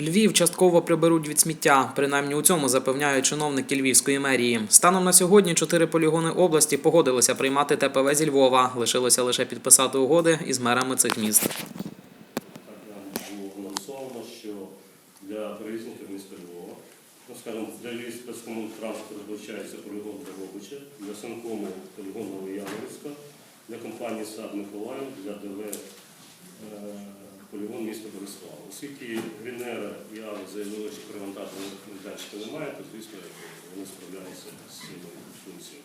Львів частково приберуть від сміття. Принаймні у цьому запевняють чиновники Львівської мерії. Станом на сьогодні чотири полігони області погодилися приймати ТПВ зі Львова. Лишилося лише підписати угоди із мерами цих міст. Анонсовано, що для перевізників міста Львова, ну скажімо, для Львів спецкомунтранспорту вивчається полігон Дрогобича, для Санкому полігон Новояворівська, для компанії САД Миколаїв, для ДВ е, полігон міста Борислава. Оскільки Вінера і Ава заявили, що перевантаження майданчика немає, то звісно вони справляються з цими функціями.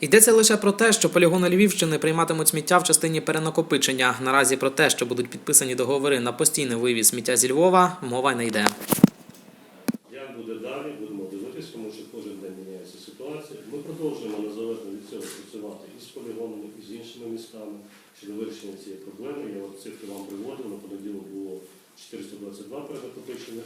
Йдеться лише про те, що полігони Львівщини прийматимуть сміття в частині перенакопичення. Наразі про те, що будуть підписані договори на постійний вивіз сміття зі Львова, мова й не йде. Як буде далі, будемо дивитися, тому що кожен день міняється Ми продовжуємо незалежно від цього працювати і з полігонами, і з іншими містами щодо вирішення цієї проблеми. Я от цифри вам приводив, на понеділок було 422 перенакопичених,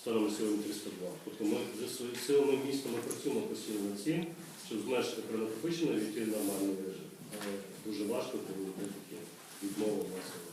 станом сьогодні 302. Тобто ми вже силами міста ми працюємо постійно над цим, щоб зменшити перенакопичення і війти в нормальний режим. Але дуже важко, коли є такі відмови в нас.